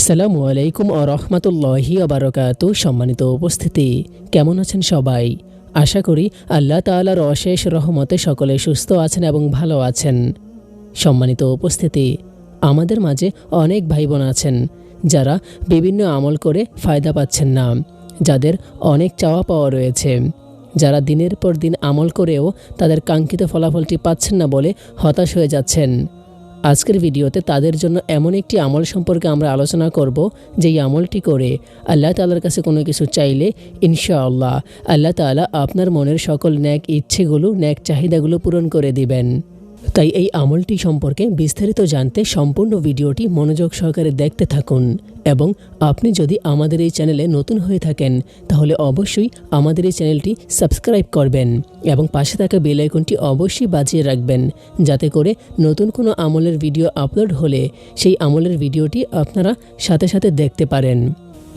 আসসালামু আলাইকুম ও রহমতুল্লাহি আবরকাত সম্মানিত উপস্থিতি। কেমন আছেন সবাই? আশা করি আল্লাহ তাআলার অশেষ রহমতে সকলে সুস্থ আছেন এবং ভালো আছেন। সম্মানিত উপস্থিতি, আমাদের মাঝে অনেক ভাই বোন আছেন, যারা বিভিন্ন আমল করে ফায়দা পাচ্ছেন না, যাদের অনেক চাওয়া পাওয়া রয়েছে। যারা দিনের পর দিন আমল করেও তাদের কাঙ্ক্ষিত ফলাফলটি পাচ্ছেন না বলে হতাশ হয়ে যাচ্ছেন। আজকের ভিডিওতে তাদের জন্য এমন একটি আমল সম্পর্কে আমরা আলোচনা করব, যেই আমলটি করে আল্লাহ তাআলার কাছে কোনো কিছু চাইলে ইনশাআল্লাহ আল্লাহ তালা আপনার মনের সকল ন্যাক ইচ্ছেগুলো, ন্যাক চাহিদাগুলো পূরণ করে দিবেন। তাই এই আমলটি সম্পর্কে বিস্তারিত জানতে সম্পূর্ণ ভিডিওটি মনোযোগ সহকারে দেখতে থাকুন এবং আপনি যদি আমাদের এই চ্যানেলে নতুন হয়ে থাকেন, তাহলে অবশ্যই আমাদের এই চ্যানেলটি সাবস্ক্রাইব করবেন এবং পাশে থাকা বেল আইকনটি অবশ্যই বাজিয়ে রাখবেন যাতে করে নতুন কোনো আমলের ভিডিও আপলোড হলে সেই আমলের ভিডিওটি আপনারা সাথে সাথে দেখতে পারেন।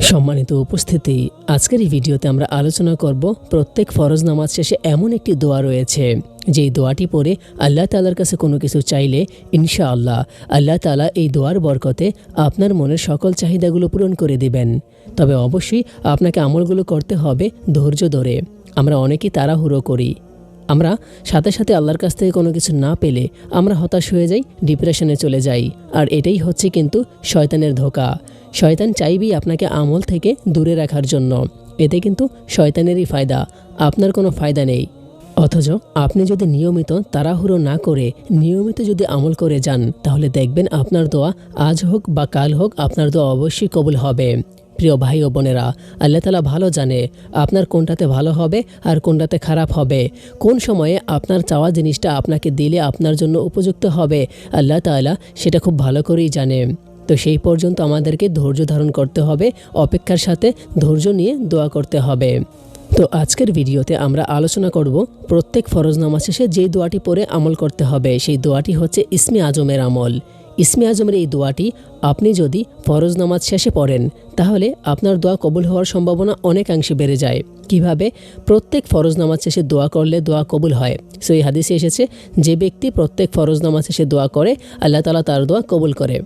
সম্মানিত উপস্থিতি, আজকের এই ভিডিওতে আমরা আলোচনা করব প্রত্যেক ফরজ নামাজ শেষে এমন একটি দোয়া রয়েছে। যেই দোয়াটি পড়ে আল্লাহ তালার কাছে কোনো কিছু চাইলে, ইনশাআল্লাহ আল্লাহ আল্লাহ তালা এই দোয়ার বরকতে আপনার মনের সকল চাহিদাগুলো পূরণ করে দিবেন। তবে অবশ্যই আপনাকে আমলগুলো করতে হবে ধৈর্য ধরে। আমরা অনেকেই তাড়াহুড়ো করি। আমরা সাথে সাথে আল্লাহর কাছ থেকে কোনো কিছু না পেলে আমরা হতাশ হয়ে যাই, ডিপ্রেশনে চলে যাই। আর এটাই হচ্ছে কিন্তু শয়তানের ধোকা। শয়তান চাইবেই আপনাকে আমল থেকে দূরে রাখার জন্য। এতে কিন্তু শয়তানেরই ফায়দা। আপনার কোনো ফায়দা নেই। অথচ আপনি যদি নিয়মিত তাড়াহুড়ো না করে নিয়মিত যদি আমল করে যান, তাহলে দেখবেন আপনার দোয়া আজ হোক বা কাল হোক আপনার দোয়া অবশ্যই কবুল হবে। প্রিয় ভাই ও বোনেরা, আল্লাহ তালা ভালো জানে আপনার কোনটাতে ভালো হবে আর কোনটাতে খারাপ হবে। কোন সময়ে আপনার চাওয়া জিনিসটা আপনাকে দিলে আপনার জন্য উপযুক্ত হবে, আল্লাহ তাআলা সেটা খুব ভালো করেই জানে। তো সেই পর্যন্ত আমাদেরকে ধৈর্য ধারণ করতে হবে, অপেক্ষার সাথে ধৈর্য নিয়ে দোয়া করতে হবে। তো আজকের ভিডিওতে আমরা আলোচনা করব প্রত্যেক ফরজ নামাজ শেষে যে দোয়াটি পরে আমল করতে হবে, সেই দোয়াটি হচ্ছে ইসমি আজমের আমল। ইসমি আজমের এই দোয়াটি আপনি যদি ফরজ নামাজ শেষে পড়েন, তাহলে আপনার দোয়া কবুল হওয়ার সম্ভাবনা অনেকাংশে বেড়ে যায়। কীভাবে? প্রত্যেক ফরজ নামাজ শেষে দোয়া করলে দোয়া কবুল হয়। সেই হাদিসে এসেছে, যে ব্যক্তি প্রত্যেক ফরজ নামাজ শেষে দোয়া করে, আল্লাহ তালা তার দোয়া কবুল করে।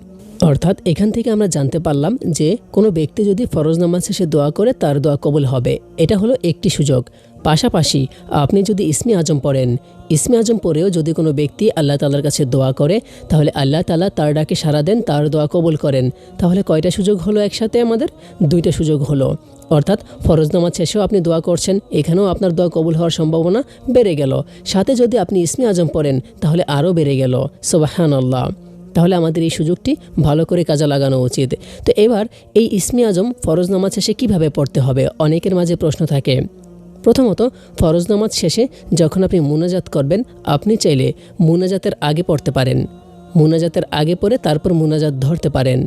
অর্থাৎ এখান থেকে আমরা জানতে পারলাম যে কোনো ব্যক্তি যদি ফরজ নামাজ শেষে দোয়া করে, তার দোয়া কবুল হবে। এটা হলো একটি সুযোগ। পাশাপাশি আপনি যদি ইসমি আজম পড়েন, ইসমি আজম পড়েও যদি কোনো ব্যক্তি আল্লাহ তালার কাছে দোয়া করে, তাহলে আল্লাহ তালা তার ডাকে সারা দেন, তার দোয়া কবুল করেন। তাহলে কয়টা সুযোগ হলো একসাথে আমাদের? দুইটা সুযোগ হলো। অর্থাৎ ফরজ নামাজ শেষেও আপনি দোয়া করছেন, এখানেও আপনার দোয়া কবুল হওয়ার সম্ভাবনা বেড়ে গেল। সাথে যদি আপনি ইসমি আজম পড়েন, তাহলে আরও বেড়ে গেল। সোবাহান আল্লাহ তাহলে আমাদের এই সুযোগটি ভালো করে কাজে লাগানো উচিত। তো এবার এই ইসমি আজম ফরজ নামাজ শেষে কীভাবে পড়তে হবে? অনেকের মাঝে প্রশ্ন থাকে। প্রথমত, ফরজ নামাজ শেষে যখন আপনি মুনাজাত করবেন, আপনি চাইলে মুনাজাতের আগে পড়তে পারেন। মুনাজাতের আগে পড়ে তারপর মুনাজাত ধরতে পারেন।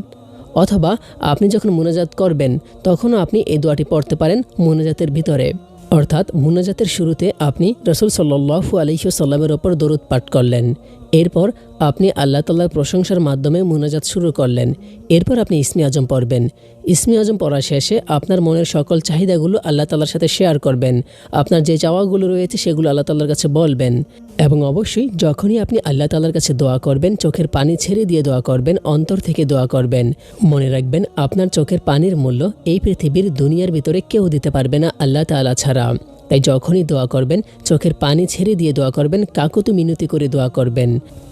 অথবা আপনি যখন মুনাজাত করবেন, তখনও আপনি এই দোয়াটি পড়তে পারেন মুনাজাতের ভিতরে। অর্থাৎ মুনাজাতের শুরুতে আপনি রসুল সাল্লু আলহিসাল্লামের ওপর দরুদ পাঠ করলেন। এরপর আপনি আল্লাহ তাল্লাহর প্রশংসার মাধ্যমে মোনাজাত শুরু করলেন। এরপর আপনি ইসমি আজম পড়বেন। ইসমি আজম পড়া শেষে আপনার মনের সকল চাহিদাগুলো আল্লাহ তাল্লার সাথে শেয়ার করবেন। আপনার যে চাওয়াগুলো রয়েছে সেগুলো আল্লাহ তাল্লার কাছে বলবেন। এবং অবশ্যই যখনই আপনি আল্লাহ তাল্লার কাছে দোয়া করবেন, চোখের পানি ছেড়ে দিয়ে দোয়া করবেন, অন্তর থেকে দোয়া করবেন। মনে রাখবেন, আপনার চোখের পানির মূল্য এই পৃথিবীর দুনিয়ার ভিতরে কেউ দিতে পারবে না আল্লাহ তাআলা ছাড়া। তাই যখনই দোয়া করবেন, চোখের পানি ছেড়ে দিয়ে দোয়া করবেন, কাকুতু মিনতি করে দোয়া করবেন।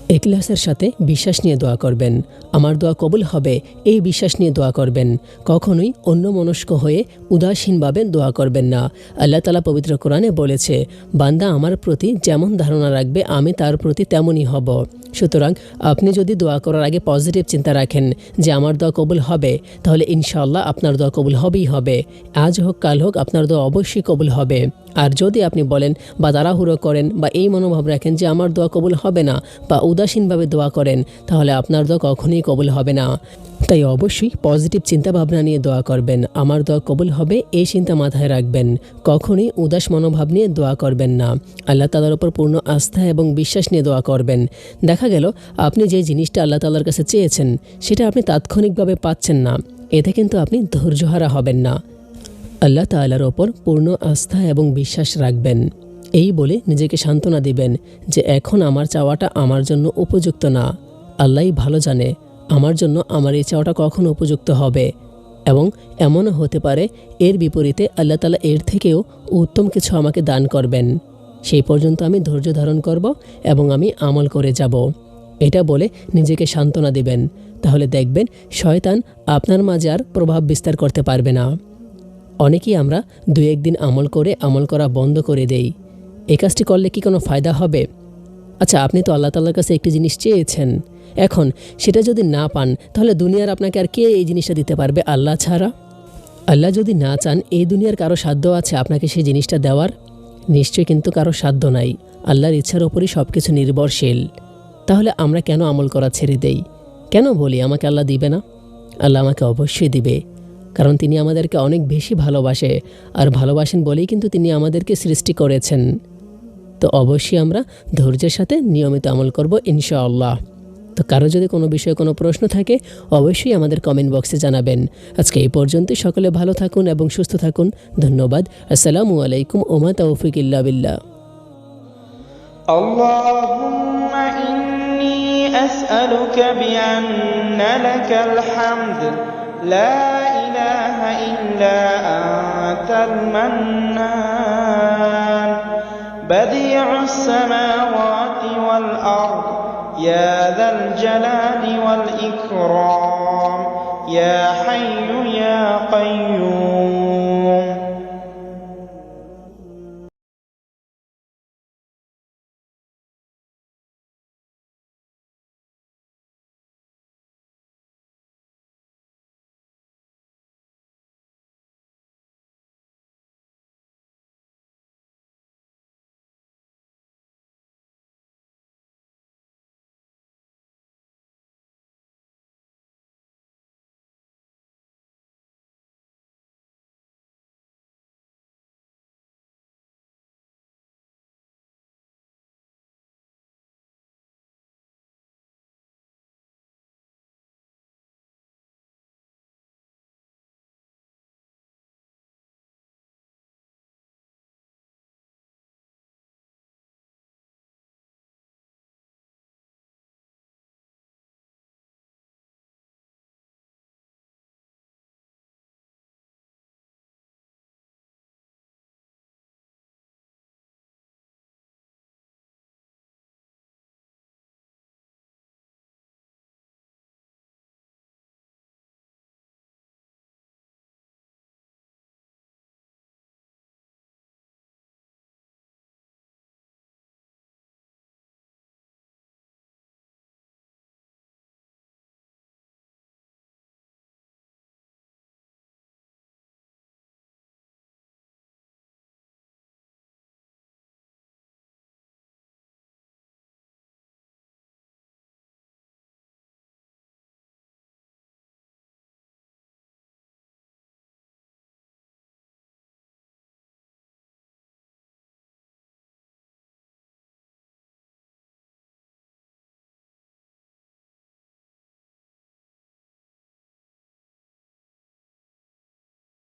এক্লাসের সাথে বিশ্বাস নিয়ে দোয়া করবেন। আমার দোয়া কবুল হবে, এই বিশ্বাস নিয়ে দোয়া করবেন। কখনোই অন্য মনস্ক হয়ে উদাসীনভাবে দোয়া করবেন না। আল্লাহ তালা পবিত্র কোরআনে বলেছে, বান্দা আমার প্রতি যেমন ধারণা রাখবে, আমি তার প্রতি তেমনই হব। সুতরাং আপনি যদি দোয়া করার আগে পজিটিভ চিন্তা রাখেন যে আমার দোয়া কবুল হবে, তাহলে ইনশাআল্লাহ আপনার দোয়া কবুল হবেই হবে। আজ হোক, কাল হোক, আপনার দোয়া অবশ্যই কবুল হবে। আর যদি আপনি বলেন, বা তাড়াহুড়ো করেন, বা এই মনোভাব রাখেন যে আমার দোয়া কবুল হবে না, বা উদাসীনভাবে দোয়া করেন, তাহলে আপনার দোয়া কখনোই কবুল হবে না। তাই অবশ্যই পজিটিভ চিন্তা ভাবনা নিয়ে দোয়া করবেন। আমার দোয়া কবুল হবে, এই চিন্তা মাথায় রাখবেন। কখনোই উদাস মনোভাব নিয়ে দোয়া করবেন না। আল্লাহ তালার উপর পূর্ণ আস্থা এবং বিশ্বাস নিয়ে দোয়া করবেন। দেখা গেল, আপনি যে জিনিসটা আল্লাহ তালার কাছে চেয়েছেন, সেটা আপনি তাৎক্ষণিকভাবে পাচ্ছেন না। এতে কিন্তু আপনি ধৈর্যহারা হবেন না। আল্লাহ তাআলার ওপর পূর্ণ আস্থা এবং বিশ্বাস রাখবেন। এই বলে নিজেকে সান্ত্বনা দিবেন যে এখন আমার চাওয়াটা আমার জন্য উপযুক্ত না। আল্লাহই ভালো জানে, আমার জন্য আমার এই চাওয়াটা কখন উপযুক্ত হবে। এবং এমনও হতে পারে, এর বিপরীতে আল্লাহ তালা এর থেকেও উত্তম কিছু আমাকে দান করবেন। সেই পর্যন্ত আমি ধৈর্য ধারণ করব এবং আমি আমল করে যাব। এটা বলে নিজেকে সান্ত্বনা দিবেন। তাহলে দেখবেন, শয়তান আপনার মাঝে আর প্রভাব বিস্তার করতে পারবে না। অনেকেই আমরা দু একদিন আমল করে আমল করা বন্ধ করে দেই। এই কাজটি করলে কি কোনো ফায়দা হবে? আচ্ছা আপনি তো আল্লাহ তাল্লার কাছে একটি জিনিস চেয়েছেন। এখন, সেটা যদি না পান, তাহলে দুনিয়ার আপনাকে আর কে এই জিনিসটা দিতে পারবে আল্লাহ ছাড়া? আল্লাহ যদি না চান, এই দুনিয়ার কারও সাধ্য আছে আপনাকে সেই জিনিসটা দেওয়ার? নিশ্চয়ই কিন্তু কারও সাধ্য নাই। আল্লাহর ইচ্ছার ওপরই সব কিছু নির্ভরশীল। তাহলে আমরা কেন আমল করা ছেড়ে দেই? কেন বলি আমাকে আল্লাহ দিবে না? আল্লাহ আমাকে অবশ্যই দিবে। কারণ তিনি আমাদেরকে অনেক বেশি ভালোবাসে আর ভালোবাসেন বলেই কিন্তু তিনি আমাদেরকে সৃষ্টি করেছেন তো অবশ্যই আমরা ধৈর্যের সাথে নিয়মিত আমল করব ইনশাআল্লাহ তো কারো যদি কোনো বিষয়ে কোনো প্রশ্ন থাকে অবশ্যই আমাদের কমেন্ট বক্সে জানাবেন আজকে এই পর্যন্তই সকলে ভালো থাকুন এবং সুস্থ থাকুন ধন্যবাদ আসসালামু আলাইকুম ওমা তৌফিক ইল্লা বিল্লাহ اللهم إني أسألك بأن لك الحمد لا إله إلا أنت المنان. بديع السماوات والأرض يا ذا الجلال والإكرام يا